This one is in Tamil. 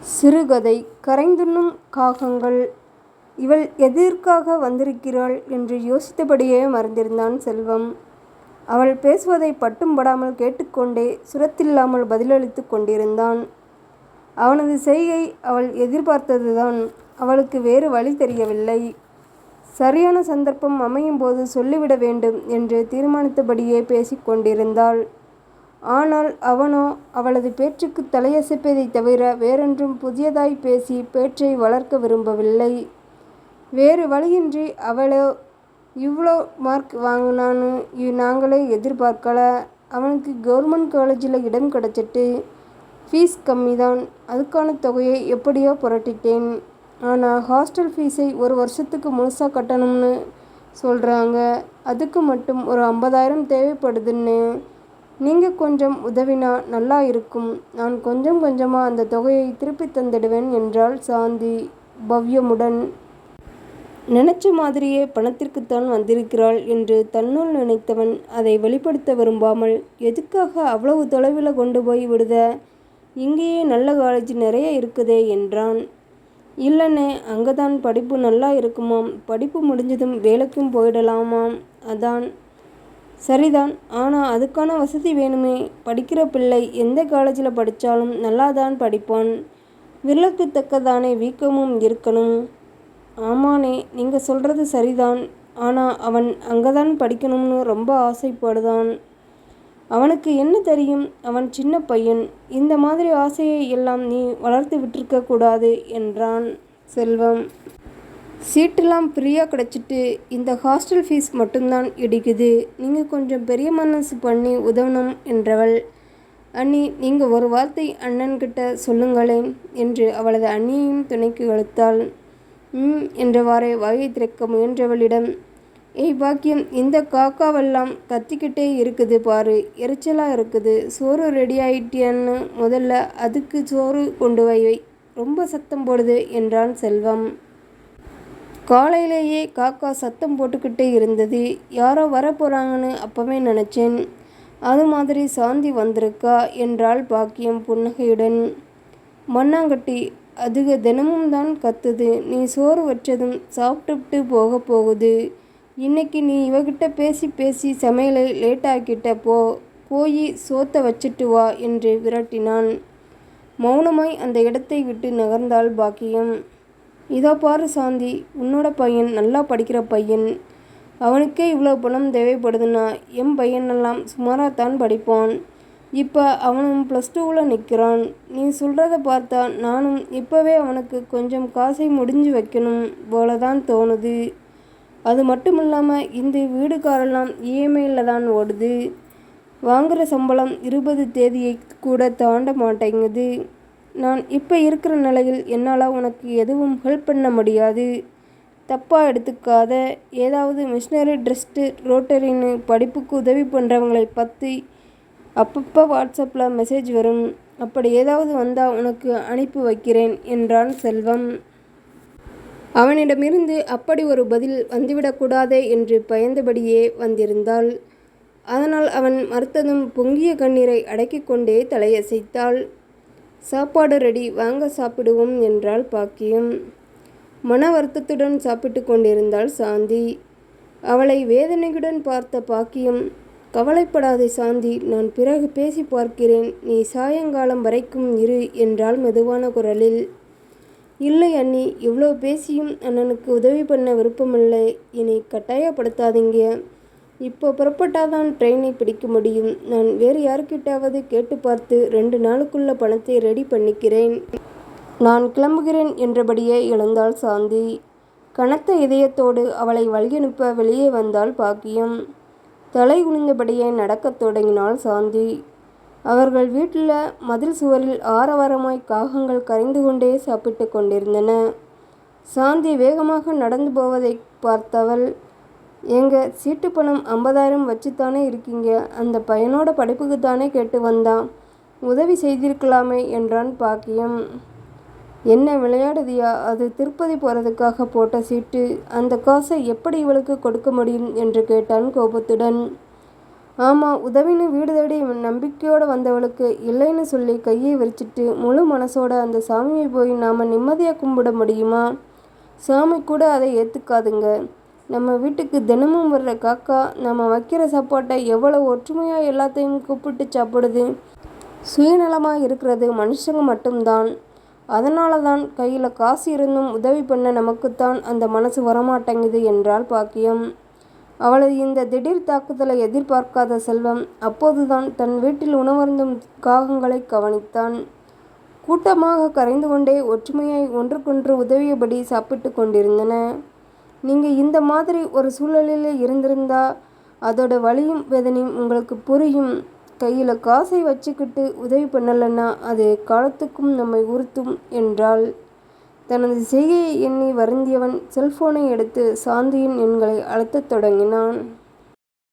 சிறுகதை கரைந்துண்ணும் காகங்கள் இவள் எதற்காக வந்திருக்கிறாள் என்று யோசித்தபடியே மறந்திருந்தான் செல்வம். அவள் பேசுவதைப் பட்டும் படாமல் கேட்டுக்கொண்டே சுரத்தில்லாமல் பதிலளித்துக் கொண்டிருந்தான். அவனது செய்கை அவள் எதிர்பார்த்ததுதான். அவளுக்கு வேறு வழி தெரியவில்லை. சரியான சந்தர்ப்பம் அமையும் போது சொல்லிவிட வேண்டும் என்று தீர்மானித்தபடியே பேசிக் கொண்டிருந்தாள். ஆனால் அவனோ அவளது பேச்சுக்குத் தலையசைப்பதைத் தவிர வேறொன்றும் புதியதாய்ப் பேசி பேச்சை வளர்க்க விரும்பவில்லை. வேறு வழியின்றி அவளோ இவ்ளோ மார்க் வாங்குவான்னு நாங்களே எதிர்பார்க்கல. அவனுக்கு கவர்மெண்ட் காலேஜில் இடம் கிடச்சிட்டு ஃபீஸ் கம்மி கம்மிதான். அதுக்கான தொகையை எப்படியோ புரட்டிட்டேன். ஆனா ஹாஸ்டல் ஃபீஸை ஒரு வருஷத்துக்கு முழுசா கட்டணும்னு சொல்றாங்க. அதுக்கு மட்டும் ஒரு ஐம்பதாயிரம் தேவைப்படுதுன்னு. நீங்கள் கொஞ்சம் உதவினா நல்லா இருக்கும். நான் கொஞ்சம் கொஞ்சமாக அந்த தொகையை திருப்பித் தந்துடுவேன் என்றாள் சாந்தி பவ்யமுடன். நினைச்ச மாதிரியே பணத்திற்குத்தான் வந்திருக்கிறாள் என்று தன்னுள் நினைத்தவன் அதை வெளிப்படுத்த விரும்பாமல் எதுக்காக அவ்வளவு தொலைவில் கொண்டு போய் விடுத? இங்கேயே நல்ல காலேஜ் நிறைய இருக்குதே என்றான். இல்லைண்ணே அங்கே தான் படிப்பு நல்லா இருக்குமாம். படிப்பு முடிஞ்சதும் வேலைக்கும் போயிடலாமாம். அதான். சரிதான். ஆனால் அதுக்கான வசதி வேணுமே. படிக்கிற பிள்ளை எந்த காலேஜில் படித்தாலும் நல்லா தான் படிப்பான். விரலுக்குத்தக்கதானே வீக்கமும் இருக்கணும். ஆமாண்ணே நீங்கள் சொல்கிறது சரிதான். ஆனால் அவன் அங்கதான் படிக்கணும்னு ரொம்ப ஆசைப்படுதான். அவனுக்கு என்ன தெரியும். அவன் சின்ன பையன். இந்த மாதிரி ஆசையை எல்லாம் நீ வளர்த்து விட்டிருக்க கூடாது என்றான் செல்வம். சீட்டெல்லாம் ஃப்ரீயாக கிடைச்சிட்டு இந்த ஹாஸ்டல் ஃபீஸ் மட்டும்தான் இடிக்குது. நீங்கள் கொஞ்சம் பெரிய மனசு பண்ணி உதவணும் என்றவள். அண்ணி நீங்கள் ஒரு வார்த்தை அண்ணன்கிட்ட சொல்லுங்களேன் என்று அவளது அண்ணியையும் துணைக்கு இழுத்தாள். ம் என்றவாறே வகை திறக்க முயன்றவளிடம் ஏய் பாக்கியம் இந்த காக்காவெல்லாம் கத்திக்கிட்டே இருக்குது பாரு எரிச்சலாக இருக்குது. சோறு ரெடியாயிட்டான்னு முதல்ல அதுக்கு சோறு கொண்டு வை ரொம்ப சத்தம் போடுது என்றான் செல்வம். காலையிலேயே காக்கா சத்தம் போட்டுக்கிட்டே இருந்தது. யாரோ வரப்போகிறாங்கன்னு அப்பவே நினச்சேன் அது மாதிரி சாந்தி வந்திருக்கா என்றாள் பாக்கியம் புன்னகையுடன். மண்ணாங்கட்டி அதுக தினமும்தான் கத்துது. நீ சோறு வச்சதும் சாப்பிட்டுட்டு போகப் போகுது. இன்னைக்கு நீ இவகிட்ட பேசி பேசி சமையலை லேட்டாக்கிட்ட போ. போய் சோத்த வச்சிட்டு வா என்று விரட்டினான். மௌனமாய் அந்த இடத்தை விட்டு நகர்ந்தாள் பாக்கியம். இதோ பாரு சாந்தி. உன்னோட பையன் நல்லா படிக்கிற பையன். அவனுக்கே இவ்வளோ பணம் தேவைப்படுதுன்னா என் பையனெல்லாம் சுமாராக தான் படிப்பான். இப்போ அவனும் ப்ளஸ் டூவில் நிற்கிறான் நீ சொல்கிறத பார்த்தா நானும் இப்போவே அவனுக்கு கொஞ்சம் காசை முடிஞ்சு வைக்கணும் போல தான் தோணுது. அது மட்டுமில்லாம இந்த வீடுக்காரெல்லாம் இஎம்ஐயில் தான் ஓடுது. வாங்குகிற சம்பளம் இருபது தேதியை கூட தாண்ட மாட்டேங்குது. நான் இப்போ இருக்கிற நிலையில் என்னால் உனக்கு எதுவும் ஹெல்ப் பண்ண முடியாது. தப்பாக எடுத்துக்காத. ஏதாவது மிஷினரி ட்ரஸ்ட்டு ரோட்டரின்னு படிப்புக்கு உதவி பண்ணுறவங்களை பற்றி அப்பப்போ வாட்ஸ்அப்பில் மெசேஜ் வரும். அப்படி ஏதாவது வந்தால் உனக்கு அனுப்பி வைக்கிறேன் என்றான் செல்வம். அவனிடமிருந்து அப்படி ஒரு பதில் வந்துவிடக்கூடாதே என்று பயந்தபடியே வந்திருந்தாள். அதனால் அவன் மறுத்ததும் பொங்கிய கண்ணீரை அடக்கிக் கொண்டே தலையசைத்தாள். சாப்பாடு ரெடி வாங்க சாப்பிடுவோம் என்றாள் பாக்கியம். மன வருத்தத்துடன் சாப்பிட்டுக் கொண்டிருந்தாள் சாந்தி. அவளை வேதனையுடன் பார்த்த பாக்கியம் கவலைப்படாதே சாந்தி நான் பிறகு பேசிப் பார்க்கிறேன் நீ சாயங்காலம் வரைக்கும் இரு என்றாள் மெதுவான குரலில். இல்லை அண்ணி இவ்வளோ பேசியும் அண்ணனுக்கு உதவி பண்ண விருப்பமில்லை என்னை கட்டாயப்படுத்தாதீங்க. இப்போ புறப்பட்டாதான் ட்ரெயினை பிடிக்க முடியும். நான் வேறு யாருக்கிட்டாவது கேட்டு பார்த்து ரெண்டு நாளுக்குள்ள பணத்தை ரெடி பண்ணிக்கிறேன். நான் கிளம்புகிறேன் என்றபடியே எழுந்தாள் சாந்தி. கனத்த இதயத்தோடு அவளை வழியனுப்ப வெளியே வந்தாள் பாக்கியம். தலை குனிந்தபடியே நடக்கத் தொடங்கினாள் சாந்தி. அவர்கள் வீட்டில் மதில் சுவரில் ஆரவாரமாய் காகங்கள் கரைந்து கொண்டே சாப்பிட்டுக் கொண்டிருந்தன. சாந்தி வேகமாக நடந்து போவதை பார்த்தவள் ஏங்க சீட்டு பணம் ஐம்பதாயிரம் வச்சுத்தானே இருக்கீங்க. அந்த பையனோட படிப்புக்கு தானே கேட்டு வந்தான். உதவி செய்திருக்கலாமே என்றான் பாக்கியம். என்ன விளையாடுதியா அது திருப்பதி போகிறதுக்காக போட்ட சீட்டு. அந்த காசை எப்படி இவளுக்கு கொடுக்க முடியும் என்று கேட்டான் கோபத்துடன். ஆமாம் உதவின்னு வீடு தேடி நம்பிக்கையோடு வந்தவளுக்கு இல்லைன்னு சொல்லி கையை விரிச்சிட்டு முழு மனசோட அந்த சாமியை போய் நாம் நிம்மதியாக கும்பிட முடியுமா சாமி கூட அதை ஏற்றுக்காதுங்க நம்ம வீட்டுக்கு தினமும் வர்ற காக்கா நம்ம வைக்கிற சாப்பாட்டை எவ்வளோ ஒற்றுமையாக எல்லாத்தையும் கூப்பிட்டு சாப்பிடுது? சுயநலமாக இருக்கிறது மனுஷங்க மட்டும்தான். அதனால தான் கையில் காசு இருந்தும் உதவி பண்ண நமக்குத்தான் அந்த மனசு வரமாட்டேங்குது என்றால் பாக்கியம். அவளது இந்த திடீர் தாக்குதலை எதிர்பார்க்காத செல்வம் அப்போதுதான் தன் வீட்டில் உணவருந்தும் காகங்களை கவனித்தான். கூட்டமாக கரைந்து கொண்டே ஒற்றுமையாய் ஒன்றுக்கொன்று உதவியபடி சாப்பிட்டு கொண்டிருந்தன. நீங்கள் இந்த மாதிரி ஒரு சூழலில் இருந்திருந்தா அதோட வலியும் வேதனையும் உங்களுக்கு புரியும். கையில் காசை வச்சுக்கிட்டு உதவி பண்ணலைன்னா அது காலத்துக்கும் நம்மை உறுத்தும் என்றால் தனது செய்கையை எண்ணி வருந்தியவன் செல்போனை எடுத்து சாந்தியின் எண்களை அழுத்தத் தொடங்கினான்.